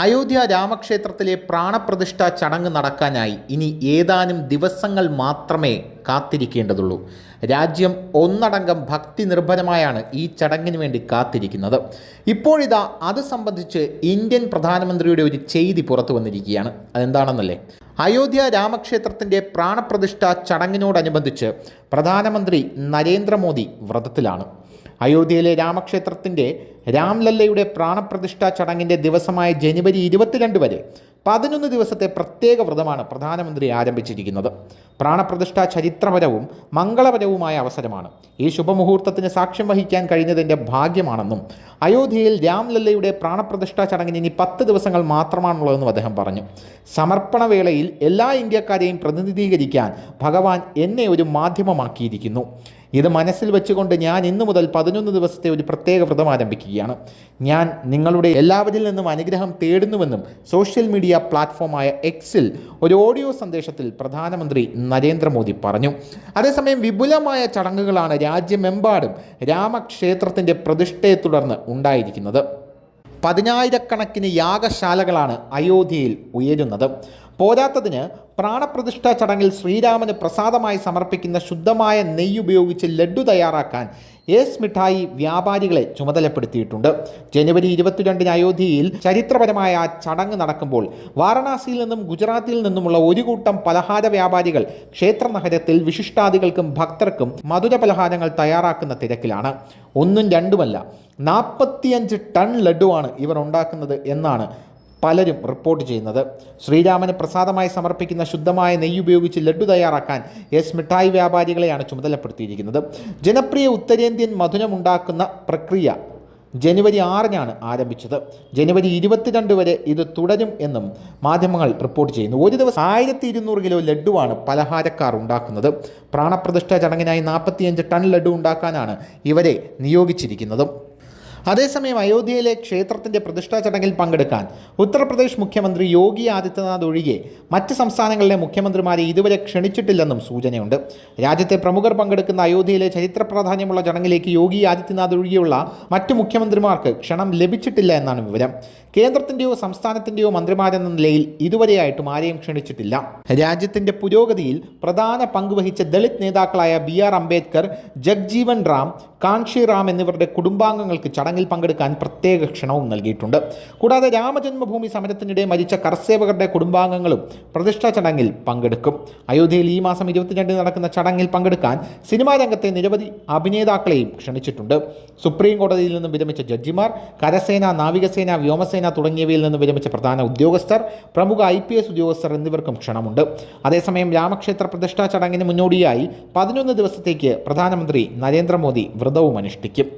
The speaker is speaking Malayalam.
അയോധ്യ രാമക്ഷേത്രത്തിലെ പ്രാണപ്രതിഷ്ഠ ചടങ്ങ് നടക്കാനായി ഇനി ഏതാനും ദിവസങ്ങൾ മാത്രമേ കാത്തിരിക്കേണ്ടതുള്ളൂ. രാജ്യം ഒന്നടങ്കം ഭക്തി നിർഭരമായാണ് ഈ ചടങ്ങിന് വേണ്ടി കാത്തിരിക്കുന്നത്. ഇപ്പോഴിതാ അത് സംബന്ധിച്ച് ഇന്ത്യൻ പ്രധാനമന്ത്രിയുടെ ഒരു ചെയ്തി പുറത്തു വന്നിരിക്കുകയാണ്. അതെന്താണെന്നല്ലേ? അയോധ്യ രാമക്ഷേത്രത്തിന്റെ പ്രാണപ്രതിഷ്ഠ ചടങ്ങിനോടനുബന്ധിച്ച് പ്രധാനമന്ത്രി നരേന്ദ്രമോദി വ്രതത്തിലാണ്. അയോധ്യയിലെ രാമക്ഷേത്രത്തിന്റെ രാംലല്ലയുടെ പ്രാണപ്രതിഷ്ഠാ ചടങ്ങിന്റെ ദിവസമായ ജനുവരി ഇരുപത്തിരണ്ട് വരെ പതിനൊന്ന് ദിവസത്തെ പ്രത്യേക വ്രതമാണ് പ്രധാനമന്ത്രി ആരംഭിച്ചിരിക്കുന്നത്. പ്രാണപ്രതിഷ്ഠ ചരിത്രപരവും മംഗളപരവുമായ അവസരമാണ്. ഈ ശുഭമുഹൂർത്തത്തിന് സാക്ഷ്യം വഹിക്കാൻ കഴിഞ്ഞതിന്റെ ഭാഗ്യമാണെന്നും അയോധ്യയിൽ രാംലല്ലയുടെ പ്രാണപ്രതിഷ്ഠാ ചടങ്ങിന് ഇനി പത്ത് ദിവസങ്ങൾ മാത്രമാണുള്ളതെന്നും അദ്ദേഹം പറഞ്ഞു. സമർപ്പണ വേളയിൽ എല്ലാ ഇന്ത്യക്കാരെയും പ്രതിനിധീകരിക്കാൻ ഭഗവാൻ എന്നെ ഒരു മാധ്യമമാക്കിയിരിക്കുന്നു. ഇത് മനസ്സിൽ വെച്ചുകൊണ്ട് ഞാൻ ഇന്നു മുതൽ പതിനൊന്ന് ദിവസത്തെ ഒരു പ്രത്യേക വ്രതം ആരംഭിക്കുകയാണ്. ഞാൻ നിങ്ങളുടെ എല്ലാവരിൽ നിന്നും അനുഗ്രഹം തേടുന്നുവെന്നും സോഷ്യൽ മീഡിയ പ്ലാറ്റ്ഫോമായ എക്സിൽ ഒരു ഓഡിയോ സന്ദേശത്തിൽ പ്രധാനമന്ത്രി നരേന്ദ്രമോദി പറഞ്ഞു. അതേസമയം വിപുലമായ ചടങ്ങുകളാണ് രാജ്യമെമ്പാടും രാമക്ഷേത്രത്തിന്റെ പ്രതിഷ്ഠയെ തുടർന്ന് ഉണ്ടായിരിക്കുന്നത്. പതിനായിരക്കണക്കിന് യാഗശാലകളാണ് അയോധ്യയിൽ ഉയരുന്നത്. പോരാത്തതിന് പ്രാണപ്രതിഷ്ഠാ ചടങ്ങിൽ ശ്രീരാമന് പ്രസാദമായി സമർപ്പിക്കുന്ന ശുദ്ധമായ നെയ്യ് ഉപയോഗിച്ച് ലഡ്ഡു തയ്യാറാക്കാൻ എസ് മിഠായി വ്യാപാരികളെ ചുമതലപ്പെടുത്തിയിട്ടുണ്ട്. ജനുവരി ഇരുപത്തിരണ്ടിന് അയോധ്യയിൽ ചരിത്രപരമായ ആ ചടങ്ങ് നടക്കുമ്പോൾ വാരണാസിയിൽ നിന്നും ഗുജറാത്തിൽ നിന്നുമുള്ള ഒരു കൂട്ടം പലഹാര വ്യാപാരികൾ ക്ഷേത്ര നഗരത്തിൽ വിശിഷ്ടാദികൾക്കും ഭക്തർക്കും മധുര പലഹാരങ്ങൾ തയ്യാറാക്കുന്ന തിരക്കിലാണ്. ഒന്നും രണ്ടുമല്ല നാൽപ്പത്തിയഞ്ച് ടൺ ലഡുവാണ് ഇവർ ഉണ്ടാക്കുന്നത് എന്നാണ് പലരും റിപ്പോർട്ട് ചെയ്യുന്നത്. ശ്രീരാമന് പ്രസാദമായി സമർപ്പിക്കുന്ന ശുദ്ധമായ നെയ്യ് ഉപയോഗിച്ച് ലഡ്ഡു തയ്യാറാക്കാൻ എസ് മിഠായി വ്യാപാരികളെയാണ് ചുമതലപ്പെടുത്തിയിരിക്കുന്നത്. ജനപ്രിയ ഉത്തരേന്ത്യൻ മധുരമുണ്ടാക്കുന്ന പ്രക്രിയ ജനുവരി ആറിനാണ് ആരംഭിച്ചത്. ജനുവരി ഇരുപത്തിരണ്ട് വരെ ഇത് തുടരും എന്നും മാധ്യമങ്ങൾ റിപ്പോർട്ട് ചെയ്യുന്നു. ഒരു ദിവസം ആയിരത്തി ഇരുന്നൂറ് കിലോ ലഡുവാണ് പലഹാരക്കാർ ഉണ്ടാക്കുന്നത്. പ്രാണപ്രതിഷ്ഠ ചടങ്ങിനായി നാൽപ്പത്തിയഞ്ച് ടൺ ലഡു ഉണ്ടാക്കാനാണ് ഇവരെ നിയോഗിച്ചിരിക്കുന്നത്. അതേസമയം അയോധ്യയിലെ ക്ഷേത്രത്തിന്റെ പ്രതിഷ്ഠാ ചടങ്ങിൽ പങ്കെടുക്കാൻ ഉത്തർപ്രദേശ് മുഖ്യമന്ത്രി യോഗി ആദിത്യനാഥ് ഒഴികെ മറ്റ് സംസ്ഥാനങ്ങളിലെ മുഖ്യമന്ത്രിമാരെ ഇതുവരെ ക്ഷണിച്ചിട്ടില്ലെന്നും സൂചനയുണ്ട്. രാജ്യത്തെ പ്രമുഖർ പങ്കെടുക്കുന്ന അയോധ്യയിലെ ചരിത്ര പ്രാധാന്യമുള്ള ചടങ്ങിലേക്ക് യോഗി ആദിത്യനാഥ് ഒഴികെയുള്ള മറ്റ് മുഖ്യമന്ത്രിമാർക്ക് ക്ഷണം ലഭിച്ചിട്ടില്ല എന്നാണ് വിവരം. കേന്ദ്രത്തിന്റെയോ സംസ്ഥാനത്തിന്റെയോ മന്ത്രിമാരെന്ന നിലയിൽ ഇതുവരെയായിട്ടും ആരെയും ക്ഷണിച്ചിട്ടില്ല. രാജ്യത്തിന്റെ പുരോഗതിയിൽ പ്രധാന പങ്കുവഹിച്ച ദളിത് നേതാക്കളായ ബി ആർ അംബേദ്കർ ജഗ്ജീവൻ റാം കാൻഷി റാം എന്നിവരുടെ കുടുംബാംഗങ്ങൾക്ക് ചടങ്ങിൽ പങ്കെടുക്കാൻ പ്രത്യേക ക്ഷണവും നൽകിയിട്ടുണ്ട്. കൂടാതെ രാമജന്മഭൂമി സമരത്തിനിടെ മരിച്ച കർസേവകരുടെ കുടുംബാംഗങ്ങളും പ്രതിഷ്ഠാ ചടങ്ങിൽ പങ്കെടുക്കും. അയോധ്യയിൽ ഈ മാസം ഇരുപത്തിരണ്ടിന് നടക്കുന്ന ചടങ്ങിൽ പങ്കെടുക്കാൻ സിനിമാ രംഗത്തെ നിരവധി അഭിനേതാക്കളെയും ക്ഷണിച്ചിട്ടുണ്ട്. സുപ്രീം കോടതിയിൽ നിന്നും വിരമിച്ച ജഡ്ജിമാർ കരസേന നാവികസേന വ്യോമസേന തുടങ്ങിയവയിൽ നിന്നും വിരമിച്ച പ്രധാന ഉദ്യോഗസ്ഥർ പ്രമുഖ ഐ പി എസ് ഉദ്യോഗസ്ഥർ എന്നിവർക്കും ക്ഷണമുണ്ട്. അതേസമയം രാമക്ഷേത്ര പ്രതിഷ്ഠാ ചടങ്ങിന് മുന്നോടിയായി പതിനൊന്ന് ദിവസത്തേക്ക് പ്രധാനമന്ത്രി നരേന്ദ്രമോദി വ്രതവും അനുഷ്ഠിക്കും.